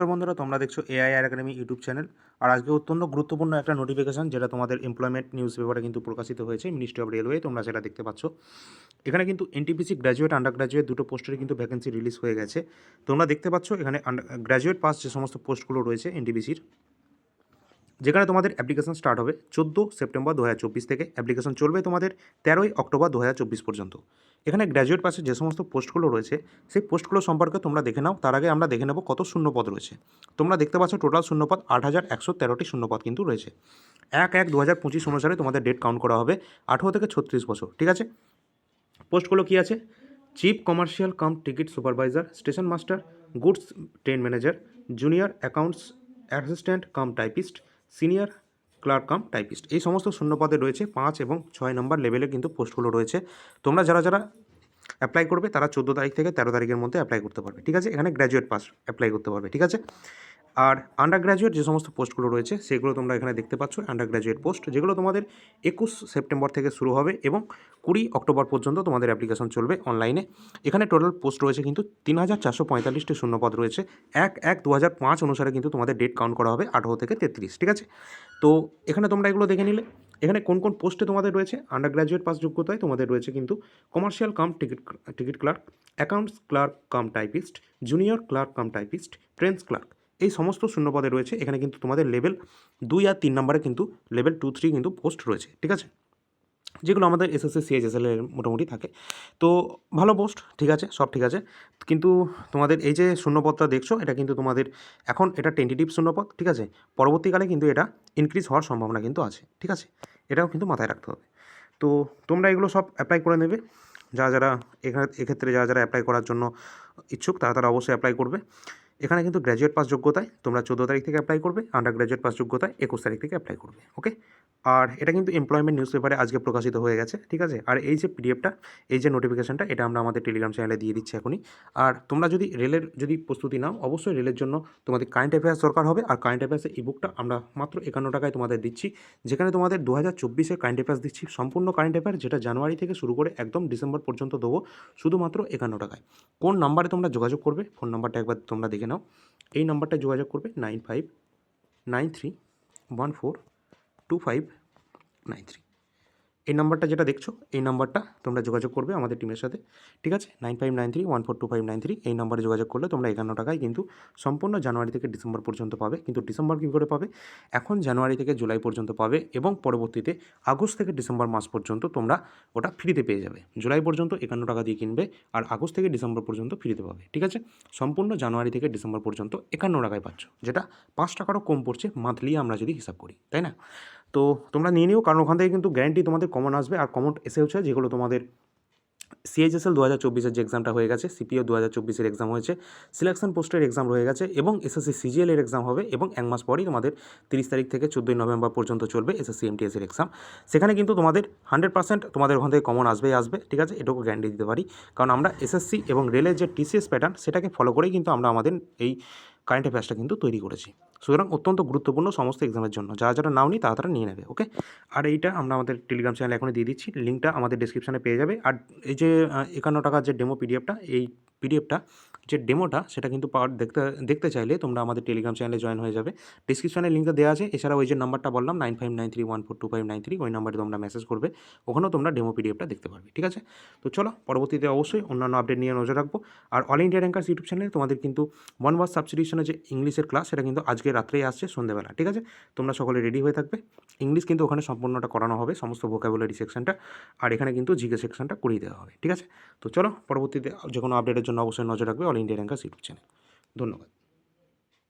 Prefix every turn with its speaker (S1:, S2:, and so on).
S1: বন্ধুরা, তোমরা দেখছ এআই আর একাডেমি ইউটিউব চ্যানেল আর আজকে অত্যন্ত গুরুত্বপূর্ণ একটা নোটিফিকেশন যেটা তোমাদের এমপ্লয়মেন্ট নিউজ পেপারে কিন্তু প্রকাশিত হয়েছে মিনিস্ট্রি অফ রেলওয়ে তোমরা সেটা দেখতে পাচ্ছ। এখানে কিন্তু এনটিপিসি গ্র্যাজুয়েট আন্ডার গ্র্যাজুয়েট দুটো পোস্টের কিন্তু ভ্যাকেন্সি রিলিজ হয়ে গেছে। তোমরা দেখতে পাচ্ছ এখানে গ্র্যাজুয়েট পাস যে সমস্ত পোস্টগুলো রয়েছে এনটিপিসির যেখানে তোমাদের অ্যাপ্লিকেশন স্টার্ট হবে চোদ্দ সেপ্টেম্বর দু হাজার চব্বিশ থেকে। অ্যাপ্লিকেশন চলবে তোমাদের তেরোই অক্টোবর দু হাজার চব্বিশ পর্যন্ত। এখানে গ্র্যাজুয়েট পাশে যে সমস্ত পোস্টগুলো রয়েছে, সেই পোস্টগুলো সম্পর্কে তোমরা দেখে নাও। তার আগে আমরা দেখে নেব কত শূন্যপদ রয়েছে। তোমরা দেখতে পাচ্ছ টোটাল শূন্যপদ আট হাজার একশো তেরোটি শূন্যপদ কিন্তু রয়েছে। এক এক দু হাজার পঁচিশ অনুসারে তোমাদের ডেট কাউন্ট করা হবে আঠেরো থেকে ছত্রিশ বছর, ঠিক আছে? পোস্টগুলো কী আছে? Chief commercial cum ticket supervisor station master goods train manager junior accounts assistant cum typist senior clerk cum typist. এই সমস্ত শূন্যপদে রয়েছে পাঁচ এবং ছয় নম্বর লেভেলে কিন্তু পোস্টগুলো রয়েছে। তোমরা যারা যারা অ্যাপ্লাই করবে, তারা চোদ্দ তারিখ থেকে তেরো তারিখের মধ্যে অ্যাপ্লাই করতে পারবে। ঠিক আছে? এখানে গ্র্যাজুয়েট পাস অ্যাপ্লাই করতে পারবে, ঠিক আছে? আর আন্ডার গ্র্যাজুয়েট যে সমস্ত পোস্টগুলো রয়েছে, সেগুলো তোমরা এখানে দেখতে পাচ্ছ আন্ডার গ্র্যাজুয়েট পোস্ট যেগুলো তোমাদের একুশ সেপ্টেম্বর থেকে শুরু হবে এবং কুড়ি অক্টোবর পর্যন্ত তোমাদের অ্যাপ্লিকেশন চলবে অনলাইনে এখানে টোটাল পোস্ট রয়েছে কিন্তু তিন হাজার চারশো পঁয়তাল্লিশটি শূন্যপদ রয়েছে। এক এক দু হাজার পাঁচ অনুসারে কিন্তু তোমাদের ডেট কাউন্ট করা হবে আঠেরো থেকে তেত্রিশ, ঠিক আছে? তো এখানে তোমরা এগুলো দেখে নিলে। এখানে কোন কোন পোস্টে তোমাদের রয়েছে? আন্ডার গ্র্যাজুয়েট পাস যোগ্যতায় তোমাদের রয়েছে কিন্তু commercial cum ticket ticket clerk accounts clerk cum typist junior clerk cum typist trains clerk এই সমস্ত শূন্যপদে রয়েছে। এখানে কিন্তু তোমাদের লেভেল দুই আর তিন নম্বরে কিন্তু লেভেল টু থ্রি কিন্তু পোস্ট রয়েছে, ঠিক আছে? যেগুলো আমাদের এসএসসি সিএইচএসএল এর মোটামুটি থাকে। তো ভালো পোস্ট ঠিক আছে? সব ঠিক আছে। কিন্তু তোমাদের এই যে শূন্যপদটা দেখছ, এটা কিন্তু তোমাদের এখন এটা টেন্টেটিভ শূন্যপদ, ঠিক আছে? পরবর্তীকালে কিন্তু এটা ইনক্রিজ হওয়ার সম্ভাবনা কিন্তু আছে, ঠিক আছে? এটাও কিন্তু মাথায় রাখতে হবে। তো তোমরা এগুলো সব অ্যাপ্লাই করে নেবে। যা যারা এখানে, এক্ষেত্রে যা যারা অ্যাপ্লাই করার জন্য ইচ্ছুক, তারা তারা অবশ্যই অ্যাপ্লাই করবে। এখানে কিন্তু গ্র্যাজুয়েট পাস যোগ্যতায় তোমরা চোদ্দ তারিখ থেকে অ্যাপ্লাই করবে আন্ডার গ্র্যাজুয়েট পাস যোগ্যতায় একুশ তারিখ থেকে অ্যাপ্লাই করবে ওকে আর এটা কিন্তু এমপ্লয়মেন্ট নিউজ পেপারে আজকে প্রকাশিত হয়ে গেছে, ঠিক আছে? আর এই যে পিডিএফটা এই যে নোটিফিকেশনটা এটা আমরা আমাদের টেলিগ্রাম চ্যানেলে দিয়ে দিচ্ছি এখনই। আর তোমরা যদি রেলের যদি প্রস্তুতি নাও, অবশ্যই রেলের জন্য তোমাদের কারেন্ট অ্যাফেয়ার্স দরকার হবে, আর কারেন্ট অ্যাফেয়ার্সের ইবুকটা আমরা মাত্র একান্ন টাকায় তোমাদের দিচ্ছি, যেখানে তোমাদের দু হাজার চব্বিশে কারেন্ট অ্যাফেয়ার্স দিচ্ছি, সম্পূর্ণ কারেন্ট অ্যাফেয়ার যেটা জানুয়ারি থেকে শুরু করে একদম ডিসেম্বর পর্যন্ত দেবো, শুধুমাত্র একান্ন টাকায়। কোন নাম্বারে তোমরা যোগাযোগ করবে ফোন নাম্বারটা একবার তোমরা দেখে নাও। এই নাম্বারটা যোগাযোগ করবে nine five nine three one four two five nine three. এই নাম্বারটা যেটা দেখছ, এই নাম্বারটা তোমরা যোগাযোগ করবে আমাদের টিমের সাথে, ঠিক আছে? Nine five nine three one four two five nine three এই নাম্বারে যোগাযোগ করলে তোমরা একান্ন টাকায় কিন্তু সম্পূর্ণ জানুয়ারি থেকে ডিসেম্বর পর্যন্ত পাবে, কিন্তু ডিসেম্বর কী করে পাবে? এখন জানুয়ারি থেকে জুলাই পর্যন্ত পাবে এবং পরবর্তীতে আগস্ট থেকে ডিসেম্বর মাস পর্যন্ত তোমরা ওটা ফ্রিতে পেয়ে যাবে। জুলাই পর্যন্ত একান্ন টাকা দিয়ে কিনবে আর আগস্ট থেকে ডিসেম্বর পর্যন্ত ফ্রিতে পাবে, ঠিক আছে? সম্পূর্ণ জানুয়ারি থেকে ডিসেম্বর পর্যন্ত একান্ন টাকায় পাচ্ছ, যেটা পাঁচ টাকারও কম পড়ছে মান্থলি আমরা যদি হিসাব করি, তাই না? তো তোমরা নিয়ে নিও, কারণ ওখান থেকে কিন্তু গ্যারান্টি তোমাদের কমন আসবে আর কমন এসেওছে যেগুলো তোমাদের সিএইচএসএল দু হাজার চব্বিশের যে এক্সামটা হয়ে গেছে সিপিও দু হাজার চব্বিশের এক্সাম হয়েছে সিলেকশন পোস্টের এক্সাম রয়ে গেছে এবং এসএসসি সিজিএল এর এক্সাম হবে এবং এক মাস পরেই তোমাদের তিরিশ তারিখ থেকে চোদ্দোই নভেম্বর পর্যন্ত চলবে এসএসসি এমটিএস এর এক্সাম সেখানে কিন্তু তোমাদের হান্ড্রেড পার্সেন্ট তোমাদের ওখান থেকে কমন আসবেই আসবে, ঠিক আছে? এটুকু গ্যারান্টি দিতে পারি। কারণ আমরা এসএসসি এবং রেলের যে টিসিএস প্যাটার্ন সেটাকে ফলো করেই কিন্তু আমরা আমাদের এই কারেন্ট অ্যাফেয়ার্সটা কিন্তু তৈরি করেছি। সুতরাং অত্যন্ত গুরুত্বপূর্ণ সমস্ত এক্সামের জন্য। যারা যারা নাওনি, তারা তারা নিয়ে নেবে ওকে আর এইটা আমরা আমাদের টেলিগ্রাম চ্যানেলে এখনই দিয়ে দিচ্ছি। লিঙ্কটা আমাদের ডিসক্রিপশানে পেয়ে যাবে। আর এই যে একান্ন টাকার যে ডেমো পিডিএফটা এই পিডিএফটা যে ডেমোটা সেটা কিন্তু পাওয়ার দেখতে দেখতে চাইলে তোমরা আমাদের টেলিগ্রাম চ্যানেলে জয়েন হয়ে যাবে। ডিসক্রিপশানে লিঙ্কটা দেওয়া আছে। এছাড়া ওই যে নাম্বারটা বললাম nine five nine three one four two five nine three ওই নাম্বারে তোমরা মেসেজ করবে। ওখানেও তোমরা ডেমো পিডিএফটা দেখতে পারবে, ঠিক আছে? তো চলো, পরবর্তীতে অবশ্যই অন্যান্য আপডেট নিয়ে নজর রাখব। আর অল ইন্ডিয়া র্যাঙ্কার্স ইউটিউব চ্যানেলে তোমাদের কিন্তু ওয়ান ওয়ার্ড সাবস্টিটিউশনের যে ইংলিশের ক্লাস সেটা কিন্তু আজকে রাত্রেই আসছে সন্ধ্যেবেলা ঠিক আছে? তোমরা সকলে রেডি হয়ে থাকবে। ইংলিশ কিন্তু ওখানে সম্পূর্ণটা করানো হবে, সমস্ত ভোকাবুলারি সেকশনটা আর এখানে কিন্তু জিকে সেকশনটা করিয়ে দেওয়া হবে, ঠিক আছে? তো চলো, পরবর্তীতে যে কোনো আপডেটের জন্য অবশ্যই নজর রাখবে all India rankers YouTube channel ধন্যবাদ।